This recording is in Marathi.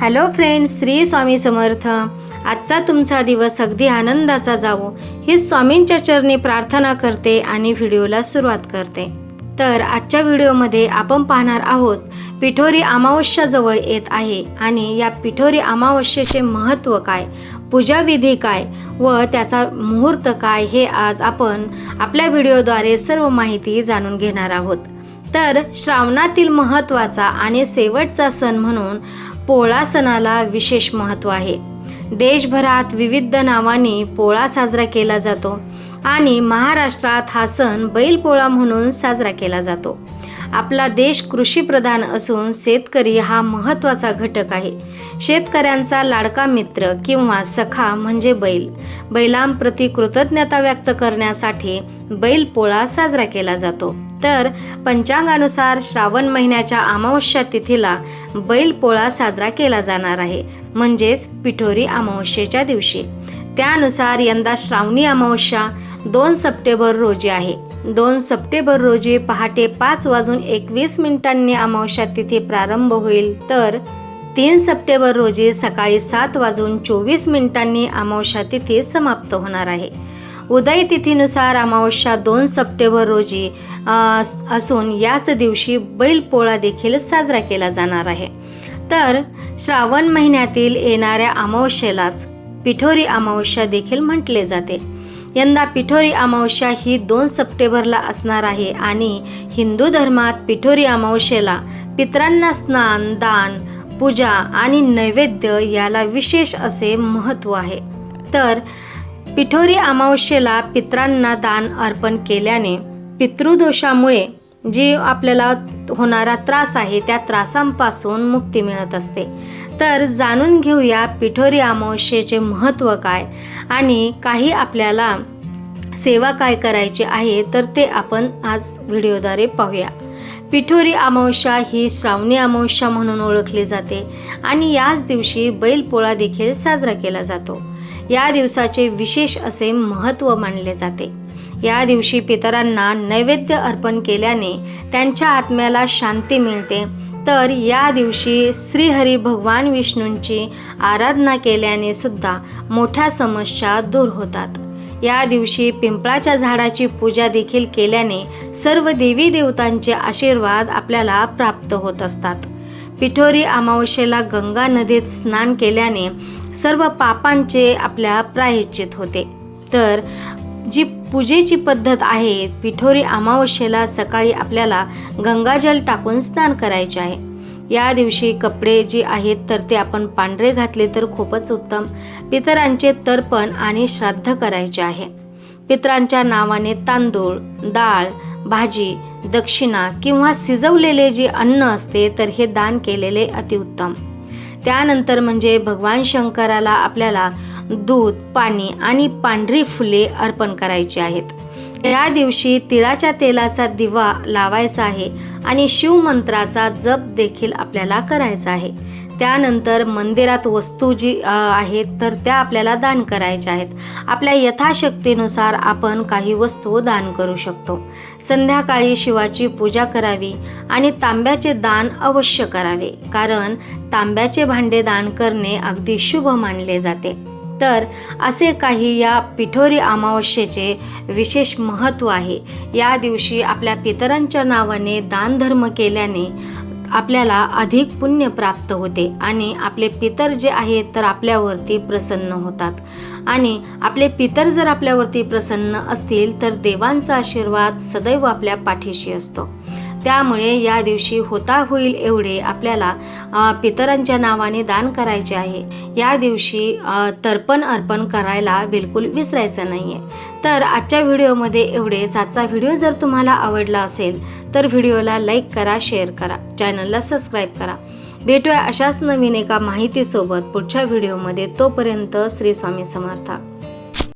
Hello friends Shri Swami Samarth. आजचा तुमचा दिवस अगदी आनंदाचा जावो. ही स्वामींच्या चरणी प्रार्थना करते आणि व्हिडिओला सुरुवात करते. तर आजच्या व्हिडिओमध्ये आपण पाहणार आहोत पिठोरी अमावस्या जवळ येत आहे आणि या पिठोरी अमावस्येचे महत्त्व काय? पूजाविधी काय? व त्याचा मुहूर्त काय? हे आज आपण आपल्या व्हिडिओद्वारे सर्व माहिती जाणून घेणार आहोत. तर श्रावणातील महत्त्वाचा आणि शेवटचा सण म्हणून पोळा सणाला विशेष महत्त्व आहे. देशभरात विविध नावांनी पोळा साजरा केला जातो आणि महाराष्ट्रात हा सण बैलपोळा म्हणून साजरा केला जातो. आपला देश कृषीप्रधान असून शेतकरी हा महत्त्वाचा घटक आहे. शेतकऱ्यांचा लाडका मित्र किंवा सखा म्हणजे बैल. बैलांप्रती कृतज्ञता व्यक्त करण्यासाठी बैलपोळा साजरा केला जातो. तर पंचांगानुसार श्रावण महिन्याच्या अमावस्या तिथीला बैलपोळा साजरा केला जाणार आहे. म्हणजेच पिठोरी अमावस्येच्या दिवशी. त्यानुसार यंदा श्रावणी अमावस्या दोन सप्टेंबर रोजी आहे. दोन सप्टेंबर रोजी पहाटे पाच वाजून एकवीस मिनिटांनी अमावस्या तिथी प्रारंभ होईल. तर तीन सप्टेंबर रोजी सकाळी सात वाजून चोवीस मिनिटांनी अमावस्या तिथी समाप्त होणार आहे. उदय तिथीनुसार अमावस्या दोन सप्टेंबर रोजी असून याच दिवशी बैलपोळा देखील साजरा केला जाणार आहे. तर श्रावण महिन्यातील येणाऱ्या अमावस्येलाच पिठोरी अमावस्या देखील म्हटले जाते. यंदा पिठोरी अमावस्या ही दोन सप्टेंबरला असणार आहे आणि हिंदू धर्मात पिठोरी अमावस्येला पितरांना स्नान दान पूजा आणि नैवेद्य याला विशेष असे महत्त्व आहे. तर पिठोरी अमावस्येला पितरांना दान अर्पण केल्याने पितृदोषामुळे जी आपल्याला होणारा त्रास आहे त्या त्रासांपासून मुक्ती मिळत असते. तर जाणून घेऊया पिठोरी अमावस्येचे महत्त्व काय आणि काही आपल्याला सेवा काय करायची आहे तर ते आपण आज व्हिडिओद्वारे पाहूया. पिठोरी अमावस्या ही श्रावणी अमावस्या म्हणून ओळखली जाते आणि याच दिवशी बैलपोळा देखील साजरा केला जातो. या दिवसाचे विशेष असे महत्त्व मानले जाते. या दिवशी पितरांना नैवेद्य अर्पण केल्याने त्यांच्या आत्म्याला शांती मिळते तर या दिवशी श्रीहरी भगवान विष्णूंची आराधना केल्याने सुद्धा मोठ्या समस्या दूर होतात. या दिवशी पिंपळाच्या झाडाची पूजा देखील केल्याने सर्व देवी देवतांचे आशीर्वाद आपल्याला प्राप्त होत असतात. पिठोरी अमावस्येला गंगा नदीत स्नान केल्याने सर्व पापांचे आपल्या प्रायश्चित होते. तर जी पूजेची पद्धत आहे पिठोरी अमावस्येला सकाळी आपल्याला गंगाजल टाकून स्नान करायचे आहे. या दिवशी कपडे जे आहेत तर ते आपण पांढरे घातले तर खूपच उत्तम. पितरांचे तर्पण आणि श्राद्ध करायचे आहे. पितरांच्या नावाने तांदूळ डाळ भाजी दक्षिणा किंवा शिजवलेले जे अन्न असते तर हे दान केलेले अतिउत्तम. त्यानंतर म्हणजे भगवान शंकराला आपल्याला दूध पाणी आणि पांढरी फुले अर्पण करायची आहेत. या दिवशी तिळाच्या तेलाचा दिवा लावायचा आहे आणि शिवमंत्राचा जप देखील आपल्याला करायचा आहे. त्यानंतर मंदिरात वस्तू जी आहेत तर त्या आपल्याला दान करायच्या आहेत. आपल्या यथाशक्तीनुसार आपण काही वस्तू दान करू शकतो. संध्याकाळी शिवाची पूजा करावी आणि तांब्याचे दान अवश्य करावे कारण तांब्याचे भांडे दान करणे अगदी शुभ मानले जाते. तर असे काही या पिठोरी अमावस्येचे विशेष महत्त्व आहे. या दिवशी आपल्या पितरांच्या नावाने दानधर्म केल्याने आपल्याला अधिक पुण्य प्राप्त होते आणि आपले पितर जे आहेत तर आपल्यावरती प्रसन्न होतात. आणि आपले पितर जर आपल्यावरती प्रसन्न असतील तर देवांचा आशीर्वाद सदैव आपल्या पाठीशी असतो. त्यामुळे या दिवशी होता होईल एवढे आपल्याला पितरांच्या नावाने दान करायचे आहे. या दिवशी तर्पण अर्पण करायला बिलकुल विसरायचं नाही आहे तर आजच्या व्हिडिओमध्ये एवढेच. आजचा व्हिडिओ जर तुम्हाला आवडला असेल तर व्हिडिओला लाईक करा शेअर करा चॅनलला सबस्क्राईब करा. भेटूया अशाच नवीन एका माहितीसोबत पुढच्या व्हिडिओमध्ये. तोपर्यंत श्री स्वामी समर्थ.